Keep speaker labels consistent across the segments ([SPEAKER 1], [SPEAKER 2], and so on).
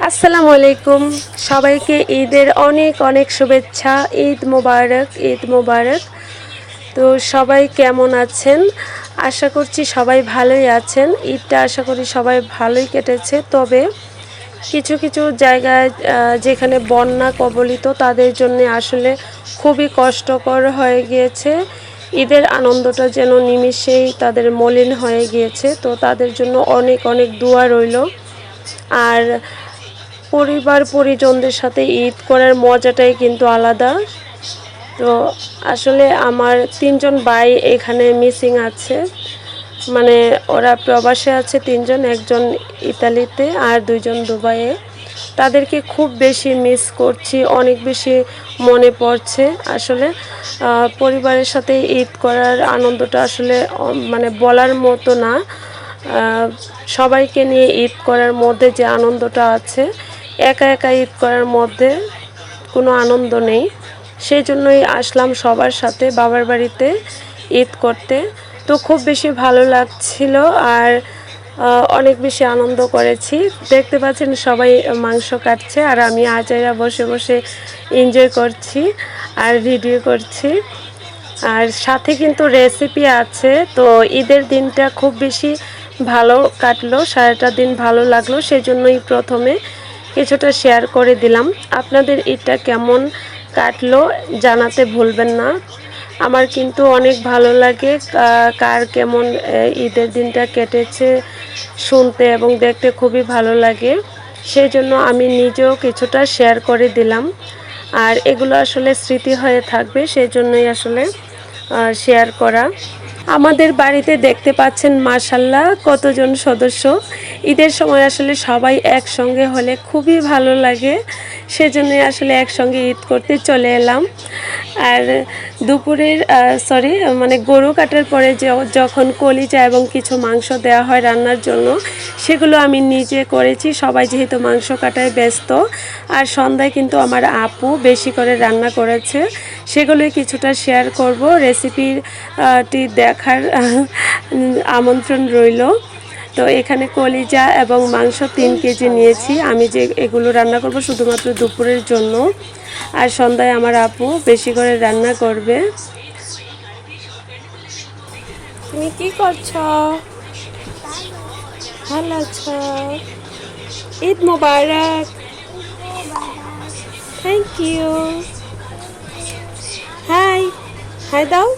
[SPEAKER 1] আসসালামু আলাইকুম। সবাইকে ঈদের অনেক অনেক শুভেচ্ছা। ঈদ মোবারক ঈদ মোবারক। তো সবাই কেমন আছেন? আশা করছি সবাই ভালোই আছেন। ঈদটা আশা করি সবাই ভালোই কেটেছে। তবে কিছু কিছু জায়গায় যেখানে বন্যা কবলিত, তাদের জন্য আসলে খুবই কষ্টকর হয়ে গিয়েছে। ঈদের আনন্দটা যেন নিমিষেই তাদের মলিন হয়ে গিয়েছে। তো তাদের জন্য অনেক অনেক দোয়া রইল। আর পরিবার পরিজনদের সাথে ঈদ করার মজাটাই কিন্তু আলাদা। তো আসলে আমার তিনজন ভাই এখানে মিসিং আছে। মানে ওরা প্রবাসে আছে তিনজন, একজন ইতালিতে আর দুইজন দুবাইয়ে। তাদেরকে খুব বেশি মিস করছি, অনেক বেশি মনে পড়ছে। আসলে পরিবারের সাথে ঈদ করার আনন্দটা আসলে মানে বলার মতো না। সবাইকে নিয়ে ঈদ করার মধ্যে যে আনন্দটা আছে একা একা ঈদ করার মধ্যে কোনো আনন্দ নেই। সেই জন্যই আসলাম সবার সাথে বাবার বাড়িতে ঈদ করতে। তো খুব বেশি ভালো লাগছিল আর অনেক বেশি আনন্দ করেছি। দেখতে পাচ্ছেন সবাই মাংস কাটছে আর আমি আজাইরা বসে বসে এনজয় করছি আর ভিডিও করছি। আর সাথে কিন্তু রেসিপি আছে, তো ঈদের দিনটা খুব বেশি ভালো কাটলো, সারাটা দিন ভালো লাগল। সেই জন্যই প্রথমে কিছুটা শেয়ার করে দিলাম। আপনাদের ঈদটা কেমন কাটলো জানাতে ভুলবেন না। আমার কিন্তু অনেক ভালো লাগে কার কেমন ঈদের দিনটা কেটেছে শুনতে এবং দেখতে খুবই ভালো লাগে। সেই জন্য আমি নিজেও কিছুটা শেয়ার করে দিলাম। আর এগুলো আসলে স্মৃতি হয়ে থাকবে সেই জন্যই আসলে শেয়ার করা। আমাদের বাড়িতে দেখতে পাচ্ছেন মাসাল্লাহ কতজন সদস্য। ঈদের সময় আসলে সবাই একসঙ্গে হলে খুবই ভালো লাগে। সেজন্যই আসলে একসঙ্গে ঈদ করতে চলে এলাম। আর দুপুরের সরি মানে গরু কাটার পরে যে- যখন কলিজা এবং কিছু মাংস দেওয়া হয় রান্নার জন্য, সেগুলো আমি নিজে করেছি। সবাই যেহেতু মাংস কাটায় ব্যস্ত, আর সন্ধ্যায় কিন্তু আমার আপু বেশি করে রান্না করেছে। সেগুলোই কিছুটা শেয়ার করব। রেসিপিটি দেখার আমন্ত্রণ রইল। তো এখানে কলিজা এবং মাংস তিন কেজি নিয়েছি। আমি যে এগুলো রান্না করব শুধুমাত্র দুপুরের জন্য। আর সন্ধ্যায় আমার আপু বেশি করে রান্না করবে। তুমি কি করছ? ভালো আছো? Eid Mubarak. Thank you hi hi দাও।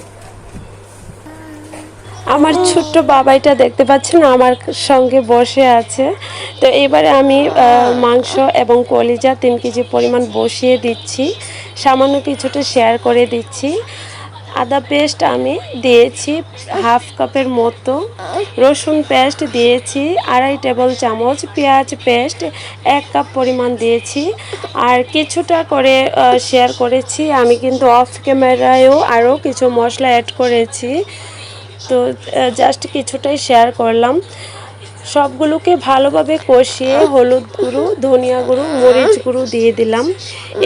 [SPEAKER 1] আমার ছোট্ট বাবাইটা দেখতে পাচ্ছেন, আমার সঙ্গে বসে আছে। তো এবারে আমি মাংস এবং কলিজা তিন কেজি পরিমাণ বসিয়ে দিচ্ছি। সামান্য কিছুটা শেয়ার করে দিচ্ছি। আদা পেস্ট আমি দিয়েছি হাফ কাপের মতো। রসুন পেস্ট দিয়েছি, আড়াই টেবিল চামচ। পেঁয়াজ পেস্ট এক কাপ পরিমাণ দিয়েছি। আর কিছুটা করে শেয়ার করেছি। আমি কিন্তু অফ ক্যামেরায়ও আরও কিছু মশলা অ্যাড করেছি। তো জাস্ট কিছুটাই শেয়ার করলাম। সবগুলোকে ভালোভাবে কষিয়ে হলুদ গুঁড়ো, ধনিয়া গুঁড়ো, মরিচ গুঁড়ো দিয়ে দিলাম।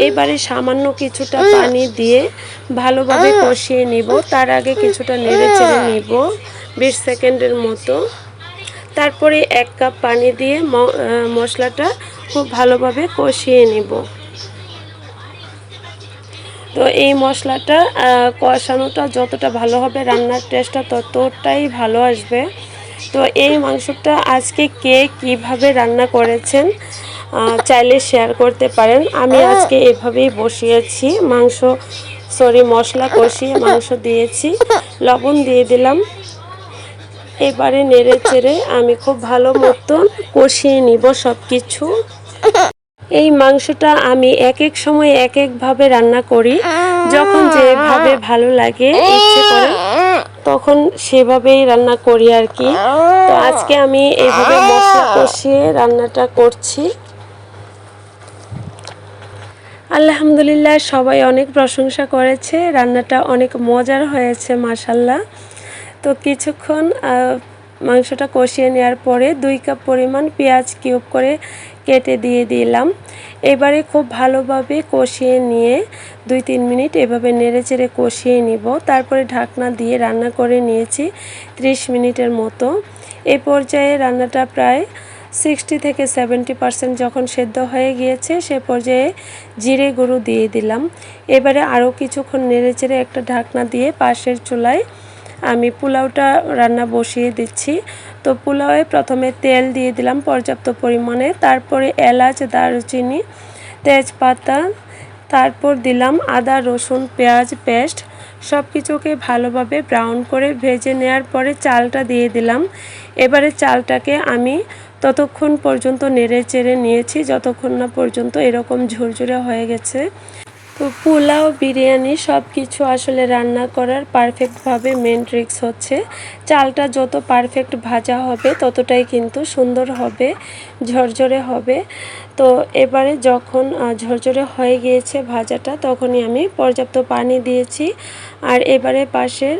[SPEAKER 1] এইবারে সামান্য কিছুটা পানি দিয়ে ভালোভাবে কষিয়ে নিব। তার আগে কিছুটা নেড়ে চেড়ে নিব বিশ সেকেন্ডের মতো। তারপরে এক কাপ পানি দিয়ে মশলাটা খুব ভালোভাবে কষিয়ে নিব। তো এই মশলাটা কষানোটা যতটা ভালো হবে রান্নার টেস্টটা ততটাই ভালো আসবে। তো এই মাংসটা আজকে কে কীভাবে রান্না করেছেন চাইলে শেয়ার করতে পারেন। আমি আজকে এভাবেই বসিয়েছি মাংস সরি মশলা কষিয়ে মাংস দিয়েছি। লবণ দিয়ে দিলাম। এবারে নেড়ে চেড়ে আমি খুব ভালো মতন কষিয়ে নিব সব কিছু এই মাংসটা আমি এক এক সময় এক একভাবে রান্না করি। যখন যেভাবে ভালো লাগে, ইচ্ছে করে, তখন সেভাবেই রান্না করি আর কি। তো আজকে আমি এইভাবে মশলা কষিয়ে রান্নাটা করছি। আলহামদুলিল্লাহ, সবাই অনেক প্রশংসা করেছে। রান্নাটা অনেক মজার হয়েছে মাসাল্লাহ তো কিছুক্ষণ মাংসটা কষিয়ে নেওয়ার পরে দুই কাপ পরিমাণ পেঁয়াজ কিউব করে কেটে দিয়ে দিলাম। এবারে খুব ভালোভাবে কষিয়ে নিয়ে দুই তিন মিনিট এভাবে নেড়ে চেড়ে কষিয়ে নিব। তারপরে ঢাকনা দিয়ে রান্না করে নিয়েছি ত্রিশ মিনিটের মতো। এ পর্যায়ে রান্নাটা প্রায় সিক্সটি থেকে সেভেন্টি পার্সেন্ট যখন সেদ্ধ হয়ে গিয়েছে, সে পর্যায়ে জিরে গুঁড়ো দিয়ে দিলাম। এবারে আরও কিছুক্ষণ নেড়েচেড়ে একটা ঢাকনা দিয়ে পাশের চুলায় আমি পোলাওটা রান্না বসিয়ে দিচ্ছি। তো পোলাওয়ে প্রথমে তেল দিয়ে দিলাম পর্যাপ্ত পরিমাণে। তারপরে এলাচ, দারুচিনি, তেজপাতা, তারপর দিলাম আদা, রসুন, পেঁয়াজ পেস্ট। সব কিছুকে ভালোভাবে ব্রাউন করে ভেজে নেওয়ার পরে চালটা দিয়ে দিলাম। এবারে চালটাকে আমি ততক্ষণ পর্যন্ত নেড়ে চেড়ে নিয়েছি, যতক্ষণ না পর্যন্ত এরকম ঝুরঝুরে হয়ে গেছে। তো পোলাও, বিরিয়ানি সব কিছু আসলে রান্না করার পারফেক্টভাবে মেন ট্রিক্স হচ্ছে। চালটা যত পারফেক্ট ভাজা হবে, ততটাই কিন্তু সুন্দর হবে, ঝরঝরে হবে। তো এবারে যখন ঝরঝরে হয়ে গিয়েছে ভাজাটা, তখনই আমি পর্যাপ্ত পানি দিয়েছি। আর এবারে পাশের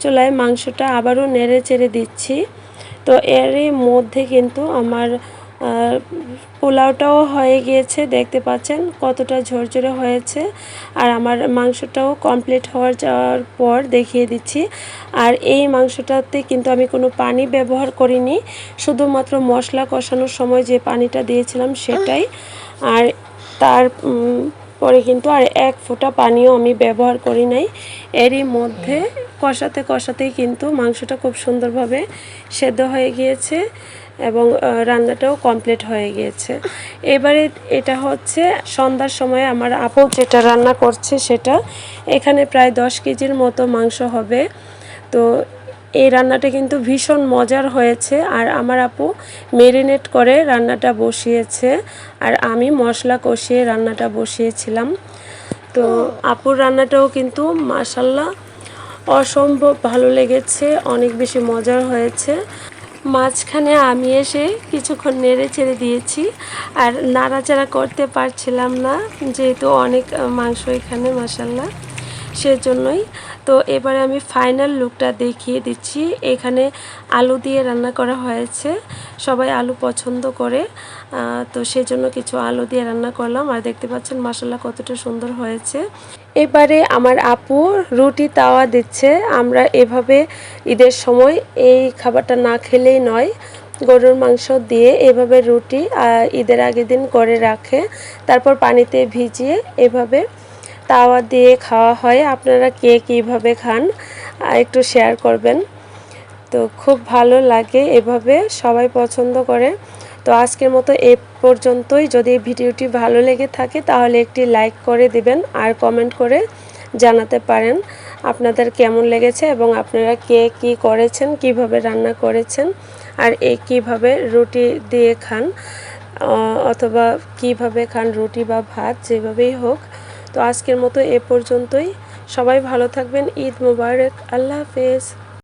[SPEAKER 1] চুলায় মাংসটা আবারও নেড়ে চেড়ে দিচ্ছি। তো এরই মধ্যে কিন্তু আমার পোলাওটাও হয়ে গিয়েছে, দেখতে পাচ্ছেন কতটা ঝরঝরে হয়েছে। আর আমার মাংসটাও কমপ্লিট হওয়ার যাওয়ার পর দেখিয়ে দিচ্ছি। আর এই মাংসটাতে কিন্তু আমি কোনো পানি ব্যবহার করিনি, শুধুমাত্র মশলা কষানোর সময় যে পানিটা দিয়েছিলাম সেটাই। আর তার পরে কিন্তু আর এক ফোঁটা পানিও আমি ব্যবহার করি নাই। এরই মধ্যে কষাতে কষাতেই কিন্তু মাংসটা খুব সুন্দরভাবে সেদ্ধ হয়ে গিয়েছে। এবং রান্নাটাও কমপ্লিট হয়ে গিয়েছে। এবারে এটা হচ্ছে সন্ধ্যার সময় আমার আপু যেটা রান্না করছে সেটা। এখানে প্রায় দশ কেজির মতো মাংস হবে। তো এই রান্নাটা কিন্তু ভীষণ মজার হয়েছে। আর আমার আপু মেরিনেট করে রান্নাটা বসিয়েছে। আর আমি মশলা কষিয়ে রান্নাটা বসিয়েছিলাম। তো আপুর রান্নাটাও কিন্তু মাসাল্লাহ অসম্ভব ভালো লেগেছে, অনেক বেশি মজার হয়েছে। মাঝখানে আমি এসে কিছুক্ষণ নেড়ে ছেড়ে দিয়েছি আর নাড়াচাড়া করতে পারছিলাম না, যেহেতু অনেক মাংস এখানে মাসাল্লাহ সেজন্যই তো এবারে আমি ফাইনাল লুকটা দেখিয়ে দিচ্ছি। এখানে আলু দিয়ে রান্না করা হয়েছে। সবাই আলু পছন্দ করে তো সেজন্য কিছু আলু দিয়ে রান্না করলাম। আর দেখতে পাচ্ছেন মশলা কতটা সুন্দর হয়েছে। এবারে আমার আপু রুটি তাওয়া দিচ্ছে। আমরা এভাবে ঈদের সময় এই খাবারটা না খেলেই নয়, গরুর মাংস দিয়ে এভাবে রুটি ঈদের আগের দিন করে রাখে। তারপর পানিতে ভিজিয়ে এভাবে তাওয়া দিয়ে খাওয়া হয়। আপনারা কে কীভাবে খান একটু শেয়ার করবেন। তো খুব ভালো লাগে এভাবে, সবাই পছন্দ করে। তো আজকের মতো এ পর্যন্তই। যদি ভিডিওটি ভালো লেগে থাকে, তাহলে একটি লাইক করে দিবেন আর কমেন্ট করে জানাতে পারেন আপনাদের কেমন লেগেছে এবং আপনারা কে কি করেছেন, কীভাবে রান্না করেছেন আর এ কীভাবে রুটি দিয়ে খান অথবা কীভাবে খান রুটি বা ভাত, যেভাবেই হোক। তো আজকের মতো এ পর্যন্তই। সবাই ভালো থাকবেন। ঈদ মুবারক। আল্লাহ হাফেজ।